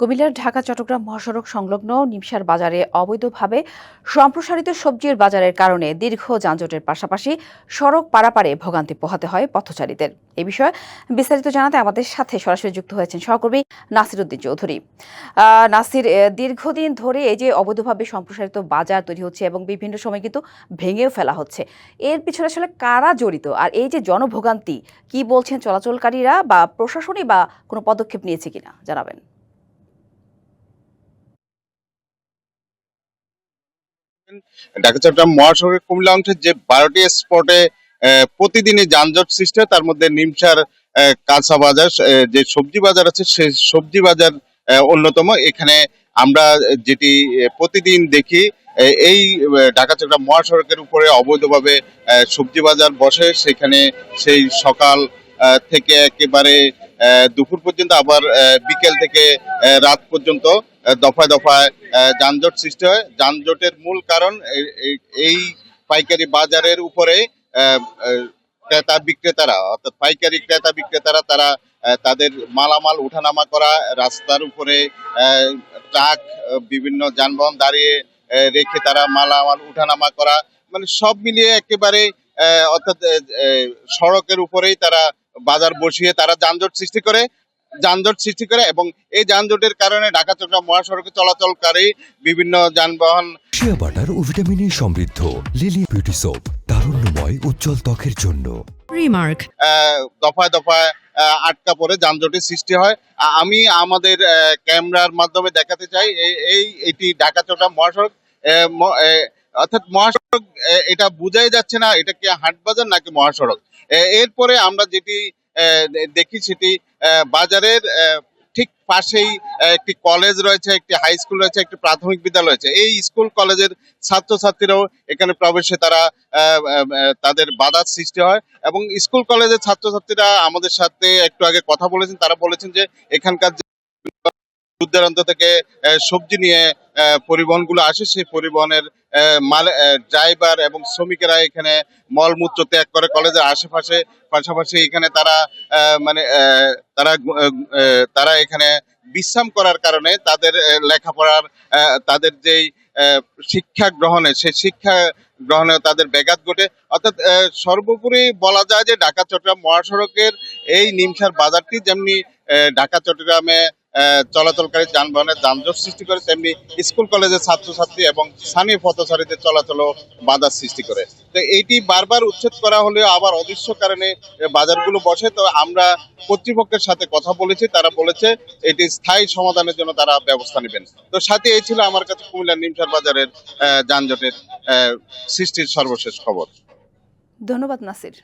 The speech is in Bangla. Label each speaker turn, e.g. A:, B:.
A: কুমিল্লার ঢাকা, চট্টগ্রাম মহাসড়ক সংলগ্ন নিমসার বাজারে অবৈধভাবে সম্প্রসারিত সবজির বাজারের কারণে দীর্ঘ যানজটের পাশাপাশি সড়ক পারাপারে ভোগান্তি পোহাতে হয় পথচারীদের। এ বিষয়ে বিস্তারিত জানাতে আমাদের সাথে সরাসরি যুক্ত হয়েছেন সহকর্মী নাসির উদ্দিন চৌধুরী। নাসির দীর্ঘদিন ধরে এই যে অবৈধভাবে সম্প্রসারিত বাজার তৈরি হচ্ছে এবং বিভিন্ন সময় কিন্তু ভেঙেও ফেলা হচ্ছে, এর পিছনে আসলে কারা জড়িত? আর এই যে জনভোগান্তি, কি বলছেন চলাচলকারীরা বা প্রশাসনই বা কোনো পদক্ষেপ নিয়েছে কিনা? জানাবেন।
B: ঢাকা, চট্টগ্রাম মহাসড়কের কুমিল্লা অংশের যে বারোটি স্পটে প্রতিদিনই যানজট সৃষ্টি তার মধ্যে নিমসার কাঁচা বাজার যে সবজি বাজার আছে সেই সবজি বাজার অন্যতম। এখানে আমরা যেটি প্রতিদিন দেখি এই ঢাকা, চট্টগ্রাম মহাসড়কের উপরে অবৈধভাবে সবজি বাজার বসে। সেখানে সেই সকাল থেকে একেবারে দুপুর পর্যন্ত, আবার বিকেল থেকে রাত পর্যন্ত দফায় দফায় যানজট সৃষ্টি হয়। যানজটের মূল কারণ এই- পাইকারি বাজারের উপরে ক্রেতা বিক্রেতারা, অর্থাৎ পাইকারি ক্রেতা বিক্রেতারা, তারা তাদের মালামাল উঠানামা করা, রাস্তার উপরে ট্রাক, বিভিন্ন যানবাহন দাঁড়িয়ে রেখে তারা মালামাল উঠানামা করা মানে সব মিলিয়ে একেবারে অর্থাৎ সড়কের উপরেই তারা বাজার বসিয়ে তারা যানজট সৃষ্টি করে। যানজট সৃষ্টি করে এবং এই যানজটের কারণে ঢাকা চট্টগ্রাম মহাসড়কে চলাচলকারী বিভিন্ন যানবাহন
C: শিয়া বাটার ও ভিটামিনে সমৃদ্ধ লিলি বিউটি সোপ তারুণ্যময় উজ্জ্বল ত্বকের জন্য.
B: আহ, দফায় দফায় আটকা পড়ে যানজটের সৃষ্টি হয়। আমি আমাদের ক্যামেরার মাধ্যমে দেখাতে চাই এই- এই এটি ঢাকা চট্টগ্রাম মহাসড়ক অর্থাৎ মহাসড়ক এটা বোঝাই যাচ্ছে না এটা কি হাটবাজার নাকি মহাসড়ক? এরপরে আমরা যেটি দেখি সেটি বাজারের ঠিক পাশেই একটি কলেজ রয়েছে, একটি হাই স্কুল রয়েছে, একটি প্রাথমিক বিদ্যালয় রয়েছে। এই স্কুল কলেজের ছাত্রছাত্রীরাও এখানে প্রবেশে তারা তাদের বাধার সৃষ্টি হয় এবং স্কুল কলেজের ছাত্রছাত্রীরা আমাদের সাথে একটু আগে কথা বলেছেন। তারা বলেছেন যে এখানকার দূর থেকে সবজি নিয়ে পরিবহনগুলো আসে, সেই পরিবহনের মাল ড্রাইভার এবং শ্রমিকেরা এখানে মলমূত্র ত্যাগ করে কলেজের আশেপাশে। পাশাপাশি এখানে তারা মানে তারা তারা এখানে বিশ্রাম করার কারণে তাদের লেখাপড়ার তাদের যেই শিক্ষা গ্রহণে, সেই শিক্ষা গ্রহণে তাদের ব্যাঘাত ঘটে। অর্থাৎ সর্বোপরি বলা যায় যে ঢাকা, চট্টগ্রাম মহাসড়কের এই নিমসার বাজারটি, যেমনি ঢাকা, চট্টগ্রামে চলাচলকারী যানবাহনের যানজট সৃষ্টি করে, তেমনি স্কুল, কলেজের ছাত্রছাত্রী এবং স্থানীয় পথচারীদের চলাচলও বাধার সৃষ্টি করে। তো এইটি বারবার উচ্ছেদ করা হলেও আবার অদৃশ্য কারণে বাজারগুলো বসে। তো আমরা কর্তৃপক্ষের সাথে কথা বলেছি, তারা বলেছে এটি স্থায়ী সমাধানের জন্য তারা ব্যবস্থা নেবেন। তো সাথে এই ছিল আমার কাছে কুমিল্লার নিমসার বাজারের যানজটের সৃষ্টির সর্বশেষ খবর।
A: ধন্যবাদ, নাসির।